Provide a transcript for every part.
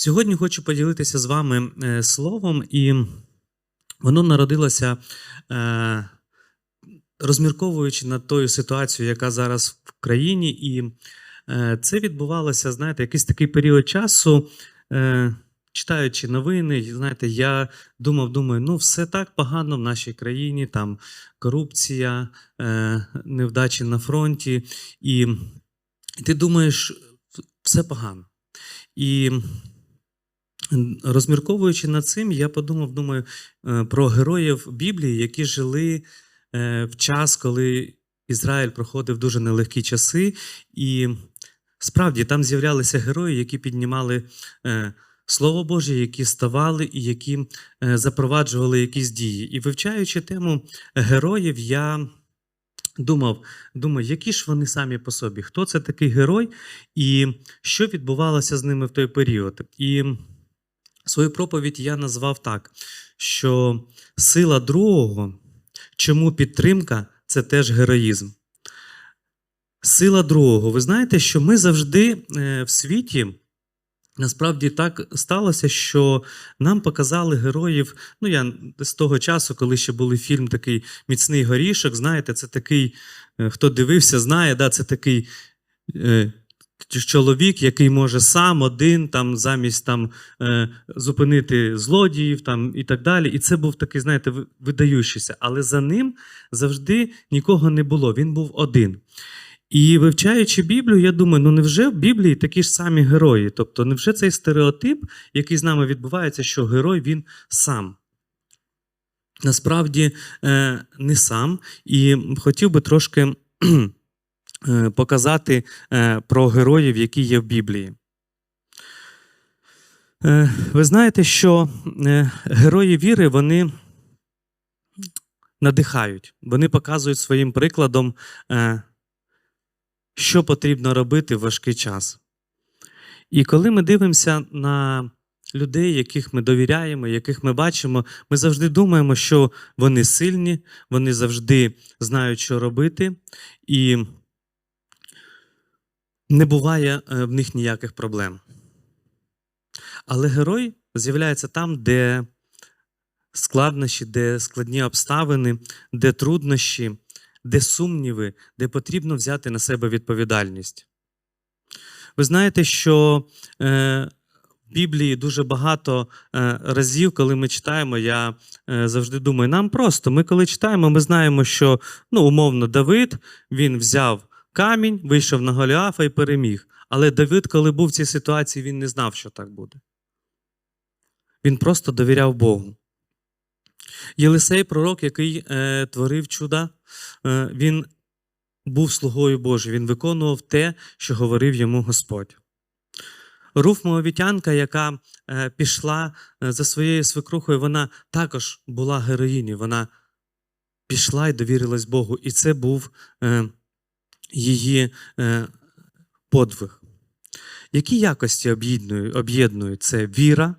Сьогодні хочу поділитися з вами е, словом, і воно народилося, е, розмірковуючи над тою ситуацією, яка зараз в країні. І е, це відбувалося, знаєте, якийсь такий період часу. Читаючи новини, знаєте, я думав, думаю, ну все так погано в нашій країні, там корупція, невдачі на фронті, і ти думаєш, все погано. І розмірковуючи над цим, я подумав, думаю, е, про героїв Біблії, які жили е, в час, коли Ізраїль проходив дуже нелегкі часи, і справді там з'являлися герої, які піднімали е, Слово Боже, які ставали і які запроваджували якісь дії. І вивчаючи тему героїв, я думав, думаю, які ж вони самі по собі, хто це такий герой, і що відбувалося з ними в той період. І свою проповідь я назвав так, що сила другого, чому підтримка це теж героїзм. Сила другого. Ви знаєте, що ми завжди е, в світі. Насправді так сталося, що нам показали героїв. Ну, я з того часу, коли ще був фільм такий Міцний горішок, знаєте, це такий, е, хто дивився, знає, да, це такий е, чоловік, який може сам один там замість там е, зупинити злодіїв там і так далі. І це був такий, знаєте, ви- видаючийся. Але за ним завжди нікого не було. Він був один. І вивчаючи Біблію, я думаю, ну невже в Біблії такі ж самі герої? Тобто, невже цей стереотип, який з нами відбувається, що герой він сам? Насправді е, не сам. І хотів би трошки показати е, про героїв, які є в Біблії. Е, Ви знаєте, що е, герої віри вони надихають, вони показують своїм прикладом, е, що потрібно робити в важкий час. І коли ми дивимося на людей, яких ми довіряємо, яких ми бачимо, ми завжди думаємо, що вони сильні, вони завжди знають, що робити, і не буває е, в них ніяких проблем. Але герой з'являється там, де складнощі, де складні обставини, де труднощі, де сумніви, де потрібно взяти на себе відповідальність. Ви знаєте, що е, в Біблії дуже багато е, разів, коли ми читаємо, я завжди думаю, нам просто, ми коли читаємо, ми знаємо, що ну, умовно Давид він взяв камінь, вийшов на Голіафа і переміг. Але Давид, коли був в цій ситуації, він не знав, що так буде. Він просто довіряв Богу. Єлисей, пророк, який е, творив чуда, е, він був слугою Божою, він виконував те, що говорив йому Господь. Руф Моавітянка, яка е, пішла е, за своєю свекрухою, вона також була героїнею, вона пішла і довірилась Богу. І це був е, її е, подвиг. Які якості об'єднують? Це віра,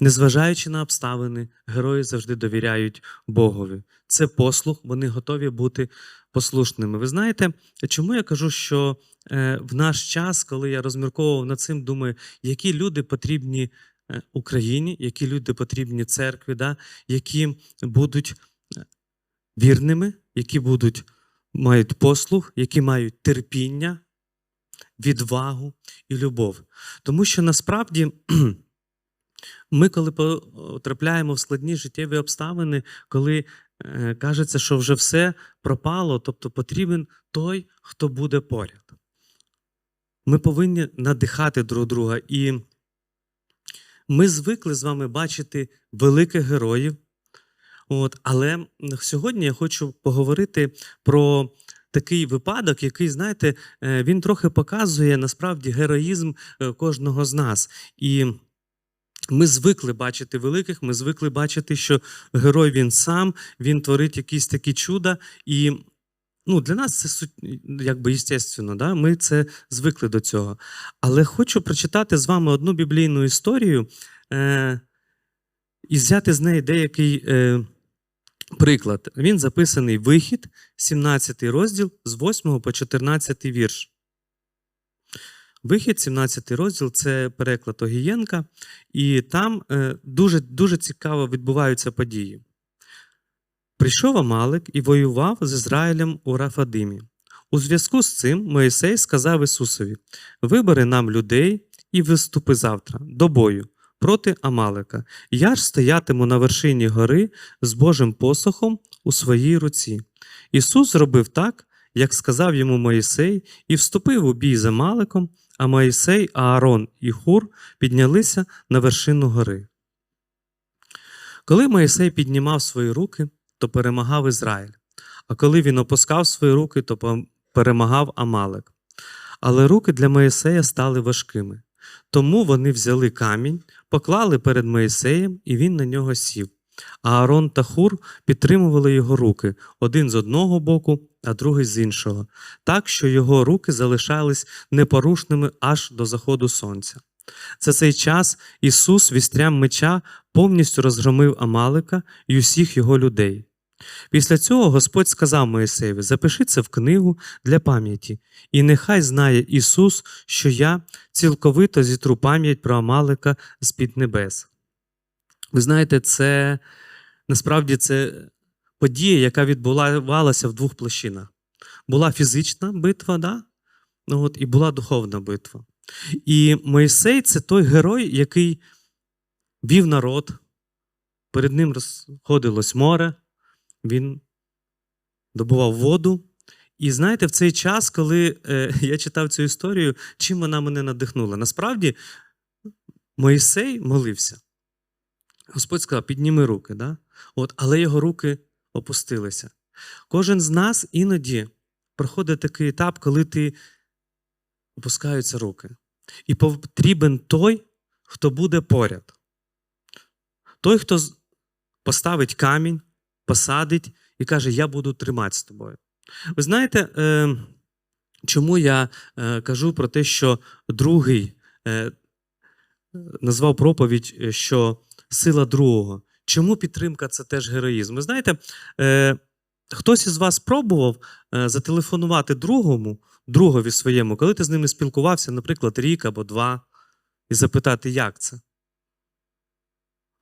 Незважаючи на обставини, герої завжди довіряють Богові. Це послух, вони готові бути послушними. Ви знаєте, чому я кажу, що е, в наш час, коли я розмірковував над цим, думаю, які люди потрібні е, Україні, які люди потрібні церкві, да, які будуть вірними, які будуть, мають послух, які мають терпіння, відвагу і любов. Тому що насправді. Ми, коли потрапляємо в складні життєві обставини, коли е, кажеться, що вже все пропало, тобто потрібен той, хто буде поряд. Ми повинні надихати друг друга. І ми звикли з вами бачити великих героїв. От, але сьогодні я хочу поговорити про такий випадок, який, знаєте, е, він трохи показує насправді героїзм е, кожного з нас. І ми звикли бачити великих, ми звикли бачити, що герой він сам, він творить якісь такі чуда. І ну, для нас це якби естественно, да? ми це звикли до цього. Але хочу прочитати з вами одну біблійну історію е- і взяти з неї деякий е- приклад. Він записаний вихід, 17 розділ з 8 по 14 вірш. Вихід, 17 розділ, це переклад Огієнка, і там е, дуже, дуже цікаво відбуваються події. Прийшов Амалик і воював з Ізраїлем у Рафадимі. У зв'язку з цим Моїсей сказав Ісусові: Вибери нам людей і виступи завтра до бою проти Амалика. Я ж стоятиму на вершині гори з Божим посохом у своїй руці. Ісус зробив так, як сказав йому Моїсей, і вступив у бій з Амаликом, а Моїсей, Аарон і Хур піднялися на вершину гори. Коли Моїсей піднімав свої руки, то перемагав Ізраїль, а коли він опускав свої руки, то перемагав Амалик. Але руки для Моїсея стали важкими. Тому вони взяли камінь, поклали перед Моїсеєм, і він на нього сів. А Аарон та Хур підтримували його руки один з одного боку, а другий з іншого, так що його руки залишались непорушними аж до заходу сонця. За цей час Ісус вістрям меча повністю розгромив Амалика і усіх його людей. Після цього Господь сказав Моїсеєві: запиши це в книгу для пам'яті, і нехай знає Ісус, що я цілковито зітру пам'ять про Амалика з-під небес. Ви знаєте, це насправді це подія, яка відбувалася в двох площинах. Була фізична битва, да? ну, от, і була духовна битва. І Моїсей це той герой, який вів народ, перед ним розходилось море, він добував воду. І знаєте, в цей час, коли е, я читав цю історію, чим вона мене надихнула? Насправді, Моїсей молився. Господь сказав: підніми руки, да? От, але його руки опустилися. Кожен з нас іноді проходить такий етап, коли ти опускаються руки. І потрібен той, хто буде поряд. Той, хто поставить камінь, посадить і каже: Я буду тримати з тобою. Ви знаєте, е, чому я е, кажу про те, що другий е, назвав проповідь, що сила другого. Чому підтримка це теж героїзм? Ви знаєте, хтось із вас пробував е, зателефонувати другому, другові своєму, коли ти з ними спілкувався, наприклад, рік або два, і запитати, як це?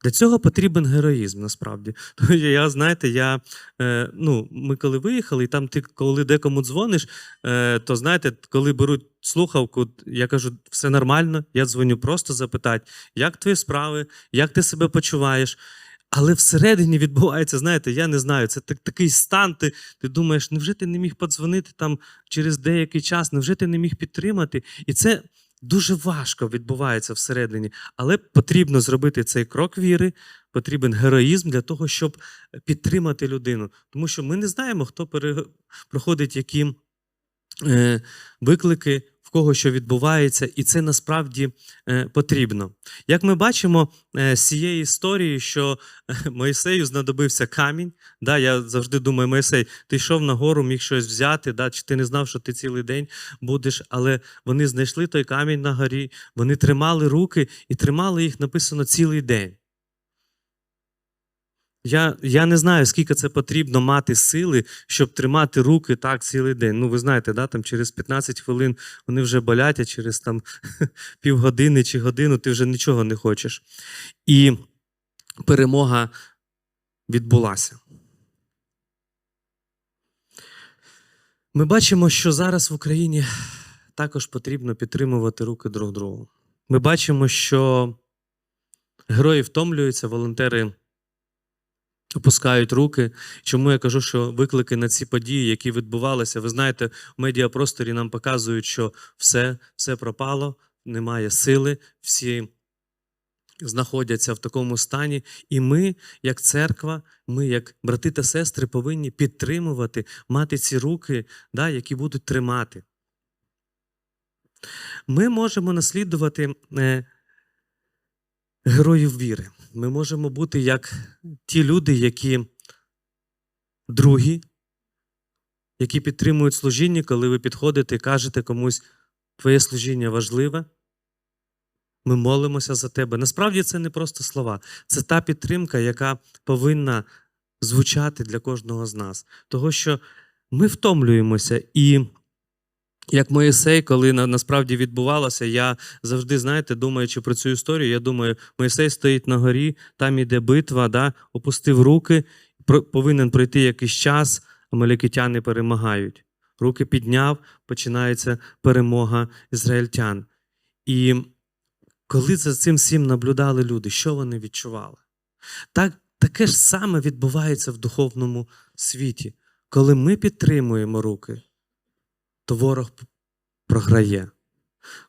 Для цього потрібен героїзм насправді. Тому я, знаєте, я, е, ну, ми коли виїхали, і там ти, коли декому дзвониш, е, то знаєте, коли беруть слухавку, я кажу, все нормально, я дзвоню просто запитати, як твої справи, як ти себе почуваєш. Але всередині відбувається, знаєте, я не знаю, це так, такий стан, ти, ти думаєш, невже ти не міг подзвонити там через деякий час, невже ти не міг підтримати? І це дуже важко відбувається всередині. Але потрібно зробити цей крок віри, потрібен героїзм для того, щоб підтримати людину. Тому що ми не знаємо, хто проходить які е, виклики, кого що відбувається, і це насправді е, потрібно. Як ми бачимо е, з цієї історії, що е, Моїсею знадобився камінь. Да, я завжди думаю, Моїсей, ти йшов на гору, міг щось взяти, да, чи ти не знав, що ти цілий день будеш, але вони знайшли той камінь на горі, вони тримали руки і тримали їх написано цілий день. Я, я не знаю, скільки це потрібно мати сили, щоб тримати руки так цілий день. Ну, ви знаєте, да, там через 15 хвилин вони вже болять, а через там, півгодини чи годину ти вже нічого не хочеш. І перемога відбулася. Ми бачимо, що зараз в Україні також потрібно підтримувати руки друг другу. Ми бачимо, що герої втомлюються, волонтери опускають руки. Чому я кажу, що виклики на ці події, які відбувалися, ви знаєте, в медіапросторі нам показують, що все, все пропало, немає сили, всі знаходяться в такому стані. І ми, як церква, ми, як брати та сестри, повинні підтримувати, мати ці руки, да, які будуть тримати. Ми можемо наслідувати е, героїв віри. Ми можемо бути як ті люди, які другі, які підтримують служіння, коли ви підходите і кажете комусь, твоє служіння важливе. Ми молимося за тебе. Насправді це не просто слова, це та підтримка, яка повинна звучати для кожного з нас. Того, що ми втомлюємося, і як Моїсей, коли на, насправді відбувалося, я завжди, знаєте, думаючи про цю історію, я думаю, Моїсей стоїть на горі, там іде битва, да, опустив руки, про, повинен пройти якийсь час, амалікитяни перемагають. Руки підняв, починається перемога ізраїльтян. І коли за цим всім наблюдали люди, що вони відчували? Так, таке ж саме відбувається в духовному світі. Коли ми підтримуємо руки, то ворог програє.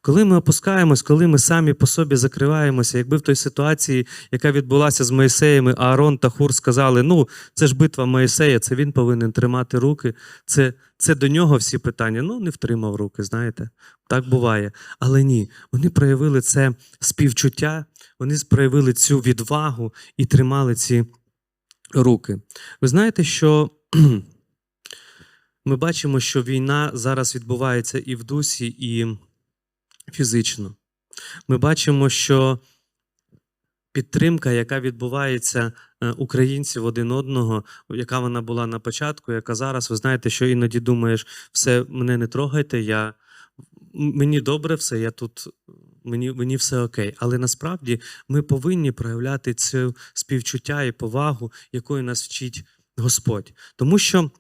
Коли ми опускаємось, коли ми самі по собі закриваємося, якби в той ситуації, яка відбулася з Моїсеєм, Аарон та Хур сказали: ну, це ж битва Моїсея, це він повинен тримати руки, це, це до нього всі питання. Ну, не втримав руки, знаєте, так буває. Але ні, вони проявили це співчуття, вони проявили цю відвагу і тримали ці руки. Ви знаєте, що ми бачимо, що війна зараз відбувається і в дусі, і фізично. Ми бачимо, що підтримка, яка відбувається е, українців один одного, яка вона була на початку, яка зараз, ви знаєте, що іноді думаєш, все, мене не трогайте, я, мені добре все, я тут, мені, мені все окей. Але насправді ми повинні проявляти це співчуття і повагу, якою нас вчить Господь. Тому що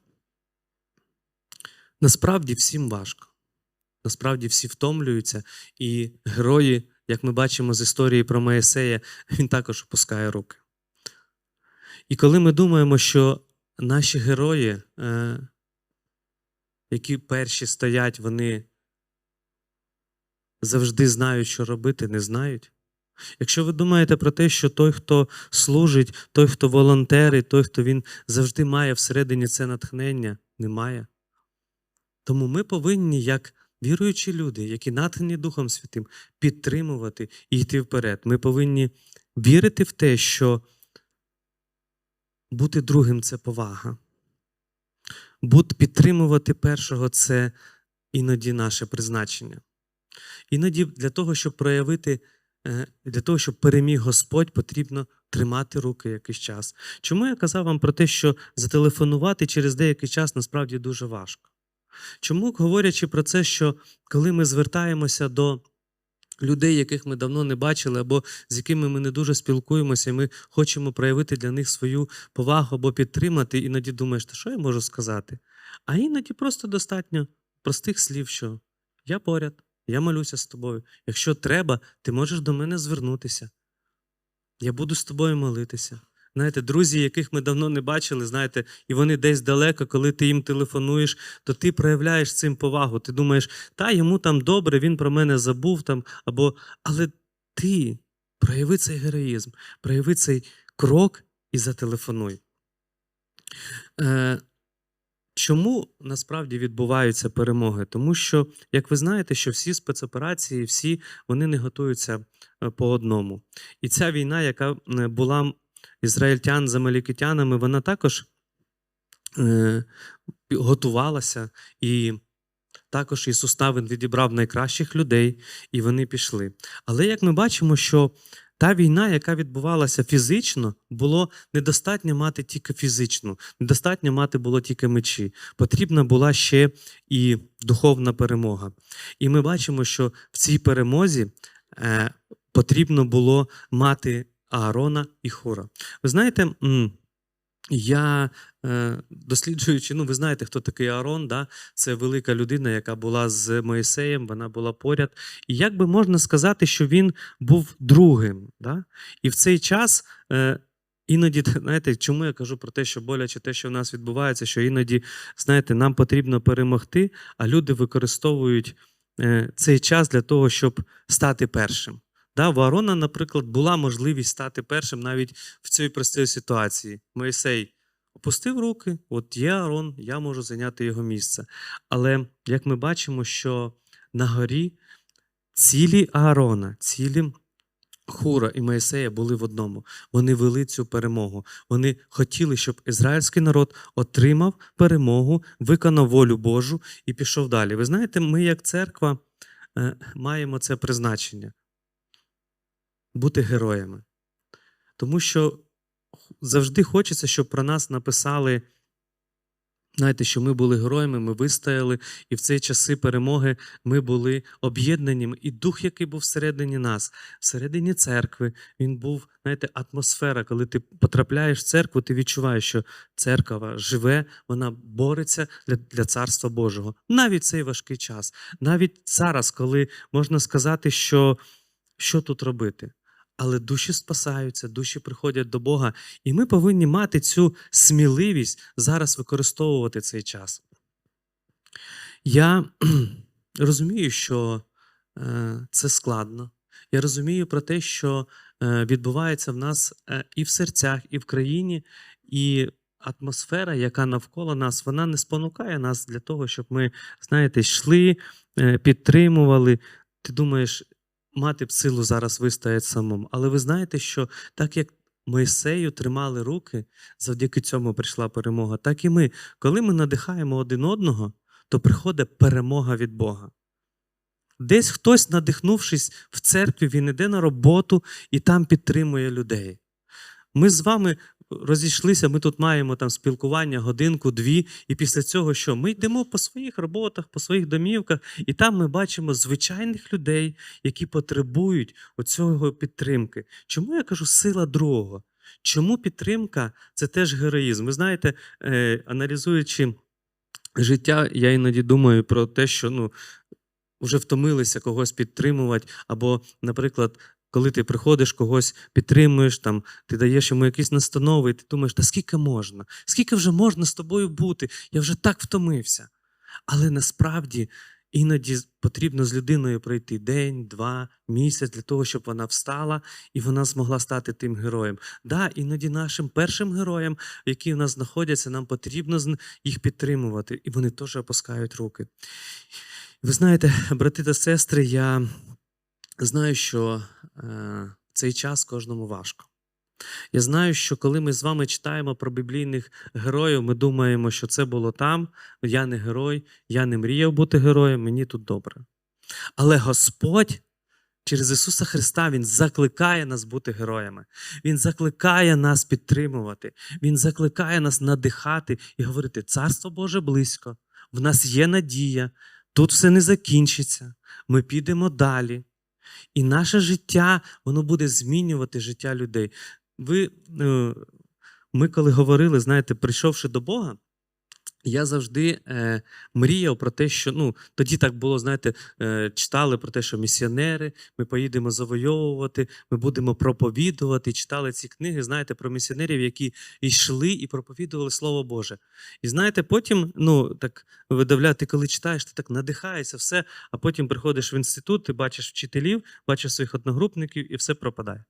насправді всім важко. Насправді всі втомлюються, і герої, як ми бачимо з історії про Моїсея, він також опускає руки. І коли ми думаємо, що наші герої, е, які перші стоять, вони завжди знають, що робити, не знають. Якщо ви думаєте про те, що той, хто служить, той, хто волонтерить, той, хто він завжди має всередині це натхнення, немає. Тому ми повинні, як віруючі люди, які натхнені Духом Святим, підтримувати і йти вперед. Ми повинні вірити в те, що бути другим це повага. Бути підтримувати першого це іноді наше призначення. Іноді для того, щоб проявити, е, для того, щоб переміг Господь, потрібно тримати руки якийсь час. Чому я казав вам про те, що зателефонувати через деякий час насправді дуже важко? Чому, говорячи про це, що коли ми звертаємося до людей, яких ми давно не бачили, або з якими ми не дуже спілкуємося, і ми хочемо проявити для них свою повагу або підтримати, іноді думаєш, що я можу сказати? А іноді просто достатньо простих слів, що я поряд, я молюся з тобою. Якщо треба, ти можеш до мене звернутися. Я буду з тобою молитися. Знаєте, друзі, яких ми давно не бачили, знаєте, і вони десь далеко, коли ти їм телефонуєш, то ти проявляєш цим повагу. Ти думаєш, та йому там добре, він про мене забув там, або але ти прояви цей героїзм, прояви цей крок і зателефонуй. Е, Чому насправді відбуваються перемоги? Тому що, як ви знаєте, що всі спецоперації, всі вони не готуються е, по одному. І ця війна, яка е, була ізраїльтян з амалікитянами, вона також е, готувалася, і також Ісус Навин відібрав найкращих людей, і вони пішли. Але як ми бачимо, що та війна, яка відбувалася фізично, було недостатньо мати тільки фізичну, недостатньо мати було тільки мечі. Потрібна була ще і духовна перемога. І ми бачимо, що в цій перемозі е, потрібно було мати Аарона і Хура. Ви знаєте, я е, досліджуючи, ну ви знаєте, хто такий Аарон, да? це велика людина, яка була з Моїсеєм, вона була поряд. І як би можна сказати, що він був другим. Да? І в цей час е, іноді, знаєте, чому я кажу про те, що боляче те, що в нас відбувається, що іноді, знаєте, нам потрібно перемогти, а люди використовують е, цей час для того, щоб стати першим. Да, в Аарона, наприклад, була можливість стати першим навіть в цій простій ситуації. Моїсей опустив руки, от є Аарон, я можу зайняти його місце. Але як ми бачимо, що на горі цілі Аарона, цілі Хура і Моїсея були в одному. Вони вели цю перемогу. Вони хотіли, щоб ізраїльський народ отримав перемогу, виконав волю Божу і пішов далі. Ви знаєте, ми, як церква, е, маємо це призначення бути героями. Тому що завжди хочеться, щоб про нас написали Знаєте, що ми були героями, ми вистояли, і в ці часи перемоги ми були об'єднаними. І дух, який був всередині нас, всередині церкви, він був, знаєте, атмосфера. Коли ти потрапляєш в церкву, ти відчуваєш, що церква живе, вона бореться для, для царства Божого. Навіть цей важкий час, навіть зараз, коли можна сказати, що, що тут робити. Але душі спасаються, душі приходять до Бога, і ми повинні мати цю сміливість зараз використовувати цей час. Я розумію, що е, це складно. Я розумію про те, що е, відбувається в нас е, і в серцях, і в країні, і атмосфера, яка навколо нас, вона не спонукає нас для того, щоб ми, знаєте, йшли, підтримували. Ти думаєш, мати б силу зараз вистояти самому. Але ви знаєте, що так як Моїсею тримали руки, завдяки цьому прийшла перемога, так і ми. Коли ми надихаємо один одного, то приходить перемога від Бога. Десь хтось, надихнувшись в церкві, він іде на роботу і там підтримує людей. Ми з вами розійшлися, ми тут маємо там спілкування годинку, дві, і після цього що? Ми йдемо по своїх роботах, по своїх домівках, і там ми бачимо звичайних людей, які потребують оцього підтримки. Чому я кажу сила другого? Чому підтримка це теж героїзм? Ви знаєте, е, аналізуючи життя, я іноді думаю про те, що ну, вже втомилися когось підтримувати, або, наприклад, коли ти приходиш, когось підтримуєш, там, ти даєш йому якісь настанови, і ти думаєш, та скільки можна? Скільки вже можна з тобою бути? Я вже так втомився. Але насправді іноді потрібно з людиною пройти день, два, місяць для того, щоб вона встала і вона змогла стати тим героєм. Да, іноді нашим першим героям, які в нас знаходяться, нам потрібно їх підтримувати, і вони теж опускають руки. Ви знаєте, брати та сестри, я знаю, що е, цей час кожному важко. Я знаю, що коли ми з вами читаємо про біблійних героїв, ми думаємо, що це було там, я не герой, я не мріяв бути героєм, мені тут добре. Але Господь через Ісуса Христа Він закликає нас бути героями. Він закликає нас підтримувати, Він закликає нас надихати і говорити: Царство Боже близько, в нас є надія, тут все не закінчиться, ми підемо далі. І наше життя воно буде змінювати життя людей. Ви, е, ми коли говорили, знаєте, прийшовши до Бога, я завжди е, мріяв про те, що ну тоді так було, знаєте, е, читали про те, що місіонери, ми поїдемо завойовувати, ми будемо проповідувати. Читали ці книги, знаєте, про місіонерів, які йшли і проповідували Слово Боже. І знаєте, потім, ну так видавля, ти коли читаєш, ти так надихаєшся, все, а потім приходиш в інститут, ти бачиш вчителів, бачиш своїх одногрупників, і все пропадає.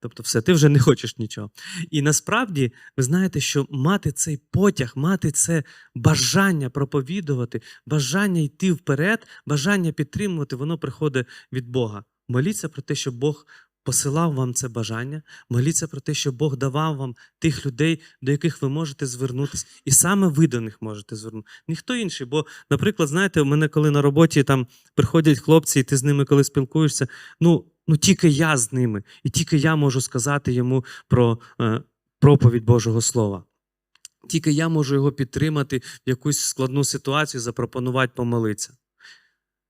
Тобто, все, ти вже не хочеш нічого. І насправді, ви знаєте, що мати цей потяг, мати це бажання проповідувати, бажання йти вперед, бажання підтримувати, воно приходить від Бога. Моліться про те, щоб Бог посилав вам це бажання, моліться про те, щоб Бог давав вам тих людей, до яких ви можете звернутися, і саме ви до них можете звернутися. Ніхто інший. Бо, наприклад, знаєте, у мене коли на роботі там приходять хлопці, і ти з ними коли спілкуєшся, ну, ну тільки я з ними, і тільки я можу сказати йому про е, проповідь Божого Слова. Тільки я можу його підтримати в якусь складну ситуацію, запропонувати помолитися.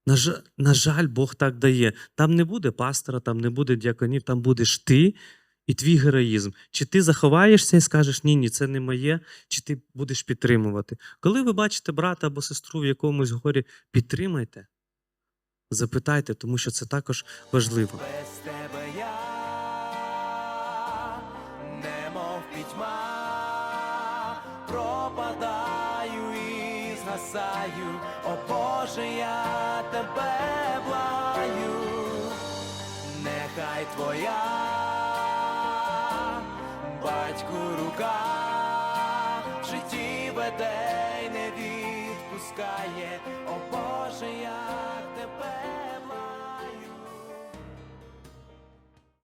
На жаль, на жаль, Бог так дає. Там не буде пастора, там не буде діаконів, там будеш ти і твій героїзм. Чи ти заховаєшся і скажеш, ні, ні, це не моє, чи ти будеш підтримувати. Коли ви бачите брата або сестру в якомусь горі, підтримайте, запитайте, тому що це також важливо. Без тебе я немов пітьма, пропадаю і згасаю, о Боже, я тебе благаю, нехай твоя батьку рука житті веде не